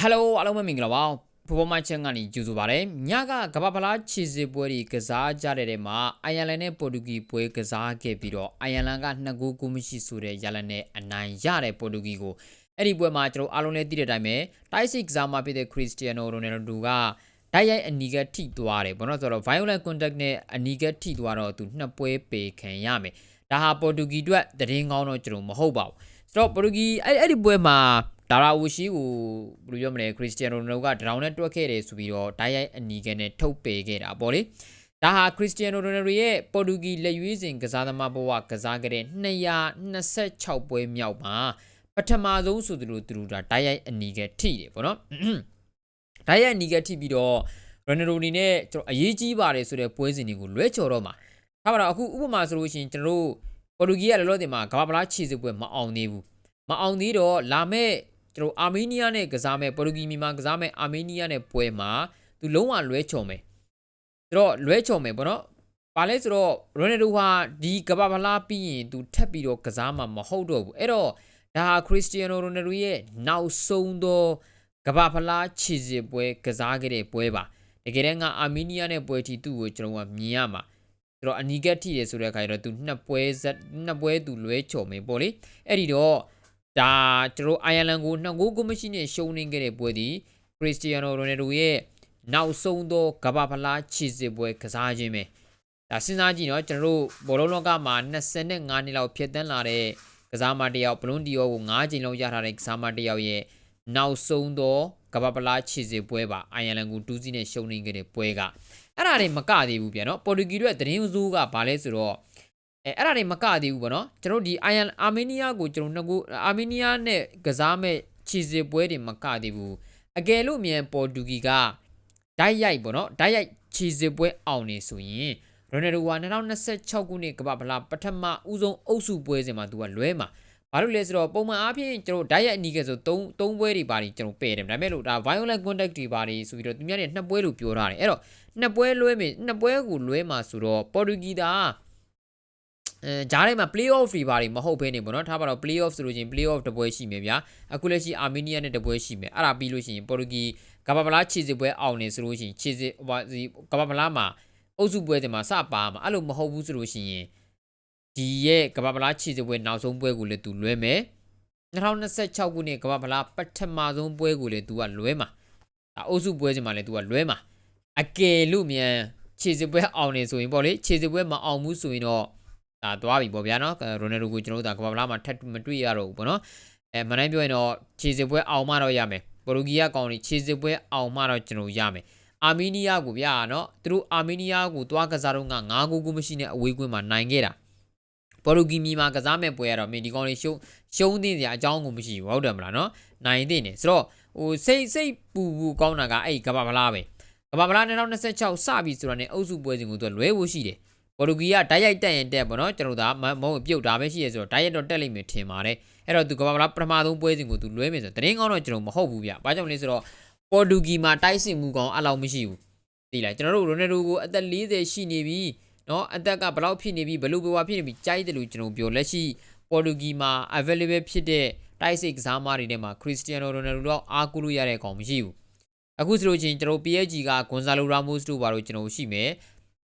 ဟယ်လိုအားလုံးပဲမင်္ဂလာပါဖူဘောမချန်ကနေကြိုဆိုပါရစေညကကမ္ဘာဖလားခြေစစ်ပွဲတွေကစားကြတဲ့တဲ့မှာအိုင်ယာလန်နဲ့ပေါ်တူဂီပွဲကစားခဲ့ပြီးတော့အိုင်ယာလန်က2ဂိုးကိုမရှိဆိုတဲ့ရလန်နဲ့အနိုင်ရတဲ့ပေါ်တူဂီကိုအဲ့ဒီပွဲမှာကျွန်တော်အားလုံးလည်းသိတဲ့အတိုင်းပဲတိုက်စစ်ကစားမှာဖြစ်တဲ့ခရစ္စတီယာနိုရိုနယ်ဒိုကတိုက်ရိုက်အနီကထိသွားတယ်ဘောနော်ဆိုတော့ violent contact နဲ့အနီကထိသွားတော့သူနှစ်ပွဲပေခံရမယ်ဒါဟာပေါ်တူဂီအတွက်သတင်းကောင်းတော့ကျွန်တော်မဟုတ်ပါဘူးဆိုတော့ပေါ်တူဂီအဲ့အဲ့ဒီပွဲမှာ ဒါရာဝူရှိကိုဘယ်လိုပြောမလဲခရစ္စတီယာနိုရိုနယ်ဒိုကဒရောင်းနဲ့တွက်ခဲ့တယ်ဆိုပြီးတော့တိုက်ရိုက်အနီကနဲ့ထုတ်ပေခဲ့တာပေါ့လေဒါဟာခရစ္စတီယာနိုရိုနယ်ဒိုရဲ့ပေါ်တူဂီလက်ရွေးစင်ကစားသမားဘဝကစားခဲ့တဲ့226ပွဲမြောက်မှာပထမဆုံးဆိုသူတို့သူတို့ဒါတိုက်ရိုက်အနီကထိတယ်ပေါ့နော်တိုက်ရိုက်အနီကထိပြီးတော့ရနရိုနီနဲ့ကျွန်တော်အရေးကြီးပါတယ်ဆိုတဲ့ပွဲစဉ်တွေကိုလွဲချော်တော့မှာထားပါတော့အခုဥပမာဆိုလို့ရှိရင်ကျွန်တော်တို့ပေါ်တူဂီကလည်းလို့တင်မှာကမ္ဘာပလားခြေစစ်ပွဲမအောင်သေးဘူးမအောင်သေးတော့လာမဲ့ ကျွန်တော်အာမေးနီးယားနဲ့ကစားမဲ့ပေါ်တူဂီမြန်မာကစားမဲ့အာမေးနီးယားနဲ့ပွဲမှာသူလုံးဝလွဲချော်မယ်ဆိုတော့လွဲချော်မယ်ပေါ့နော်ဘာလဲဆိုတော့ရိုနယ်ဒိုဟာဒီကမ္ဘာပလားပြီးရင်သူထပ်ပြီးတော့ကစားမှာမဟုတ်တော့ဘူးအဲ့တော့ဒါဟာခရစ္စတီယာနိုရိုနယ်ဒိုရဲ့နောက်ဆုံးသောကမ္ဘာဖလားခြေစစ်ပွဲကစားခဲ့တဲ့ပွဲပါတကယ်တမ်းကအာမေးနီးယားနဲ့ပွဲတီသူ့ကိုကျွန်တော်ကမြင်ရမှာဆိုတော့အနီကက်ထိတယ်ဆိုတဲ့အခါကျတော့သူနှစ်ပွဲဇက်နှစ်ပွဲသူလွဲချော်မယ်ပေါ့လေအဲ့ဒီတော့ ဒါကျွန်တော်အိုင်ယာလန်ကိုနှစ်ဂိုးကိုမရှိနဲ့ရှုံးနေခဲ့တဲ့ပွဲဒီခရစ္စတီယာနိုရိုနယ်ဒိုရဲ့နောက်ဆုံးသောကမ္ဘာဖလားခြေစစ်ပွဲကစားခြင်းပဲဒါစဉ်းစားကြည့်နော်ကျွန်တော်တို့ဘောလုံးလောကမှာ25နှစ်လောက်ဖြစ်တန်းလာတဲ့ကစားမတစ်ယောက်ဘလွန်ဒီယောကို9ချိန်လောက်ရထားတဲ့ကစားမတစ်ယောက်ရဲ့နောက်ဆုံးသောကမ္ဘာပလားခြေစစ်ပွဲပါအိုင်ယာလန်ကို2စီးနဲ့ရှုံးနေခဲ့တဲ့ပွဲကအဲ့ဒါတွေမကသေးဘူးဗျာနော်ပေါ်တူဂီတို့ရဲ့သတင်းဇိုးကဘာလဲဆိုတော့ အဲအဲ့ဒါတွေမကသေးဘူးဗောနော်ကျွန်တော်ဒီအိုင်ယန်အာမေးနီးယားကိုကျွန်တော်နှစ်ခုအာမေးနီးယားနဲ့ကစားမဲ့ခြေစစ်ပွဲတွေမကသေးဘူးအကယ်လို့မြန်ပေါ်တူဂီကဓာတ်ရိုက်ဗောနော်ဓာတ်ရိုက်ခြေစစ်ပွဲအောင်နေဆိုရင်ရိုနယ်ဒိုက2026ခုနှစ်ကမ္ဘာဖလားပထမဦးဆုံးအုပ်စုပွဲစဉ်မှာသူကလွဲမှာဘာလို့လဲဆိုတော့ပုံမှန်အားဖြင့်ကျွန်တော်ဓာတ်ရိုက်အနီးကဆို3 3ပွဲတွေပါနေကျွန်တော်ပယ်တယ်ဒါပေမဲ့လို့ဒါ violent contact တွေပါနေဆိုပြီးတော့သူများတွေနှစ်ပွဲလို့ပြောထားတယ်အဲ့တော့နှစ်ပွဲလွဲမယ်နှစ်ပွဲကိုလွဲမှာဆိုတော့ပေါ်တူဂီသား အဲဂျားထဲမှာ play off တွေပါတွေမဟုတ်ဘဲနေပေါ့နော်ထားပါတော့ play off ဆိုလို့ချင်း play off တပွဲရှိမယ်ဗျာအခုလက်ရှိအာမေးနီးယားနဲ့တပွဲရှိမယ်အဲ့ဒါပြီးလို့ရှိရင်ပေါ်တူဂီကမ္ဘာပလားခြေစစ်ပွဲအောင်နေဆိုလို့ရှိရင်ခြေစစ်ဟိုဒီကမ္ဘာပလားမှာအုပ်စုပွဲတွေမှာစပါမှာအဲ့လိုမဟုတ်ဘူးဆိုလို့ရှိရင်ဒီရဲ့ကမ္ဘာပလားခြေစစ်ပွဲနောက်ဆုံးပွဲကိုလည်းသူလွဲမယ်2026ခုနှစ်ကမ္ဘာပလားပထမဆုံးပွဲကိုလည်းသူကလွဲမှာဒါအုပ်စုပွဲစဉ်မှာလည်းသူကလွဲမှာအကယ်လို့မြန်ခြေစစ်ပွဲအောင်နေဆိုရင်ပေါ့လေခြေစစ်ပွဲမအောင်ဘူးဆိုရင်တော့ ဒါသွားပြီပေါ့ဗျာနော်ရိုနယ်ဒိုကိုကျွန်တော်တို့ဒါကမ္ဘာပလားမှာထပ်မတွေ့ရတော့ဘူးပေါ့နော်အဲမနိုင်ပြောရင်တော့ခြေစစ်ပွဲအောင်မှတော့ရမယ်ပိုလိုဂီယာကောင်တွေခြေစစ်ပွဲအောင်မှတော့ကျွန်တော်ရမယ်အာမေးနီးယားကိုဗျာနော်သူတို့အာမေးနီးယားကိုသွားကစားတော့က9ဂိုးကိုမရှိနဲ့အဝေးကွင်းမှာနိုင်ခဲ့တာပေါ်တူဂီမီမှာကစားမဲ့ပွဲရတော့မင်းဒီကောင်လေးရှုံးရှုံးသိစရာအကြောင်းကိုမရှိဘူးဟုတ်တယ်မလားနော်နိုင်သိနေဆိုတော့ဟိုစိတ်စိတ်ပူပူကောင်းတာကအဲ့ကဘာဗလားပဲကဘာဗလား2026စပြီဆိုတာနဲ့အုပ်စုပွဲစဉ်ကိုသူလွဲဖို့ရှိတယ် ပေါ်တူဂီကဓာတ်ရိုက်တက်ရင်တက်ပေါ့နော်ကျွန်တော်ဒါမဟုတ်ပြုတ်တာပဲရှိရဆိုတော့ဓာတ်ရိုက်တော့တက်လိမ့်မယ်ထင်ပါတယ်အဲ့တော့သူကဘာဗလားပထမဆုံးပွဲစဉ်ကိုသူလွဲမယ်ဆိုတော့တရင်ကောင်းတော့ကျွန်တော်မဟုတ်ဘူးဗျဘာကြောင့်လဲဆိုတော့ပေါ်တူဂီမှာတိုက်စစ်မှုကောင်အဲ့လောက်မရှိဘူးသိလားကျွန်တော်တို့ရိုနယ်ဒိုကိုအသက်40ရှိနေပြီနော်အသက်ကဘယ်လောက်ဖြစ်နေပြီဘယ်လိုပဲဖြစ်နေပြီကြိုက်တယ်လို့ကျွန်တော်ပြောလက်ရှိပေါ်တူဂီမှာ available ဖြစ်တဲ့တိုက်စစ်ကစားမတွေထဲမှာခရစ္စတီယာနိုရိုနယ်ဒိုတော့အားကိုးလို့ရတဲ့အကောင်မရှိဘူးအခုဆိုလို့ချင်းကျွန်တော် PSG ကဂွန်ဇာလိုရာမို့စ်တို့ဘာလို့ကျွန်တော်ရှိမယ်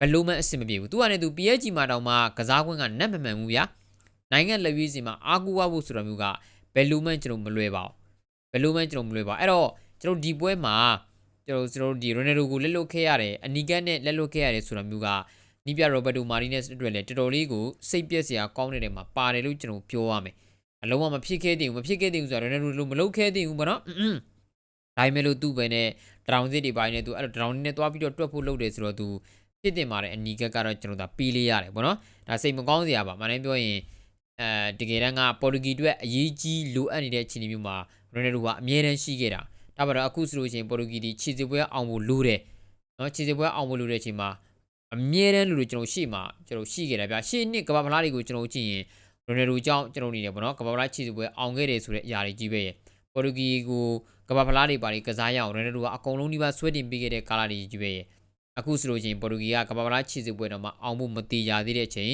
ဘယ်လိုမှအဆင်မပြေဘူးသူကလည်းသူ PSG မှာတောင်မှကစားခွင့်ကနတ်မမှန်ဘူးဗျာနိုင်ငံလက်ရွေးစီမှာအားကိုးရဖို့ဆိုတာမျိုးကဘယ်လိုမှကျွန်တော်မလွယ်ပါဘူးဘယ်လိုမှကျွန်တော်မလွယ်ပါအဲ့တော့ကျွန်တော်ဒီပွဲမှာကျွန်တော်ကျွန်တော်ဒီရိုနယ်ဒိုကိုလက်လွတ်ခဲ့ရတယ်အနီကန်နဲ့လက်လွတ်ခဲ့ရတယ်ဆိုတာမျိုးကနီးပြရိုဘတ်တိုမာရီနက်စ်အတွက်လည်းတော်တော်လေးကိုစိတ်ပြက်စရာကောင်းနေတဲ့မှာပါတယ်လို့ကျွန်တော်ပြောရမယ်အလုံးဝမဖြစ်ခဲ့သေးဘူးမဖြစ်ခဲ့သေးဘူးဆိုတော့လည်းမလုပ်ခဲ့သေးဘူးဗောနော်ဒါပေမဲ့လို့သူ့ပဲနဲ့တရောင်စစ်တွေပိုင်းနဲ့သူအဲ့တော့တရောင်နဲ့တွားပြီးတော့တွက်ဖို့လုပ်တယ်ဆိုတော့သူ ဖြစ်တင်ပါတယ်အနီကက်ကတော့ကျွန်တော်ဒါပေးလေးရတယ်ဗောနော်ဒါစိတ်မကောင်းစရာပါမနိုင်ပြောရင်အဲတကယ်တမ်းကပေါ်တူဂီအတွက်အရေးကြီးလိုအပ်နေတဲ့အခြေအနေမျိုးမှာရိုနယ်ဒိုကအမြဲတမ်းရှိခဲ့တာဒါပါတော့အခုဆိုလို့ရှိရင်ပေါ်တူဂီဒီခြေစစ်ပွဲအောင်ဖို့လိုတယ်နော်ခြေစစ်ပွဲအောင်ဖို့လိုတဲ့အချိန်မှာအမြဲတမ်းလူတွေကျွန်တော်ရှေ့မှာကျွန်တော်ရှိခဲ့တယ်ဗျာရှေ့နှစ်ကမ္ဘာဖလားတွေကိုကျွန်တော်ကြည့်ရင်ရိုနယ်ဒိုကြောင့်ကျွန်တော်နေတယ်ပေါ့နော်ကမ္ဘာဖလားခြေစစ်ပွဲအောင်ခဲ့တယ်ဆိုတဲ့အရာတွေကြီးပဲရဲ့ပေါ်တူဂီကိုကမ္ဘာဖလားတွေပါတွေကစားရအောင်ရိုနယ်ဒိုကအကုန်လုံးဒီပါဆွဲတင်ပေးခဲ့တဲ့ကာလာတွေကြီးပဲရဲ့ အခုဆိုလို့ချင်းပေါ်တူဂီကကမ္ဘာဖလားခြေစစ်ပွဲတော့မှအောင်ဖို့မတေးရသေးတဲ့အချိန်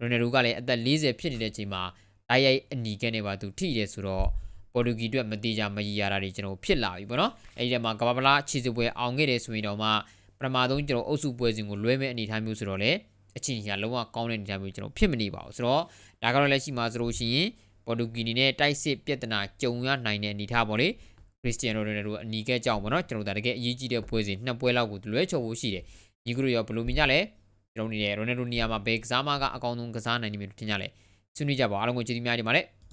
ရိုနယ်ဒိုကလည်းအသက်40ဖြစ်နေတဲ့အချိန်မှာတိုက်ရိုက်အနီကဲနေပါသူထိတယ်ဆိုတော့ပေါ်တူဂီအတွက်မတိကြမကြီးရတာတွေကျွန်တော်ဖြစ်လာပြီပေါ့နော်အဲ့ဒီထဲမှာကမ္ဘာပလားခြေစစ်ပွဲအောင်ခဲ့တယ်ဆိုရင်တော့မှပထမဆုံးကျွန်တော်အုပ်စုပွဲစဉ်ကိုလွဲမဲ့အနေအထားမျိုးဆိုတော့လေအချင်းကြီးကလုံးဝကောင်းတဲ့အနေအထားမျိုးကျွန်တော်ဖြစ်မနေပါဘူးဆိုတော့ဒါကတော့လက်ရှိမှာဆိုလို့ရှိရင်ပေါ်တူဂီနီနဲ့တိုက်စစ်ပြဿနာကြုံရနိုင်တဲ့အနေအထားပေါ့လေ ခရစ္စတီယာနိုရိုနယ်ဒိုအနီးကဲကြောင်ပေါ့နော်ကျွန်တော်ဒါတကယ်အရေးကြီးတဲ့ပွဲစဉ်နှစ်ပွဲလောက်ကိုလွဲချော်ဖို့ရှိတယ်ညီကတို့ရောဘယ်လိုမြင်ကြလဲကျွန်တော်နေရိုနယ်ဒိုနီယာမှာဘယ်ကစားမကအကောင်းဆုံးကစားနိုင်နေပြီလို့ထင်ကြလဲဆွေးနွေးကြပါအားလုံးကိုကျေးဇူးများတင်ပါတယ်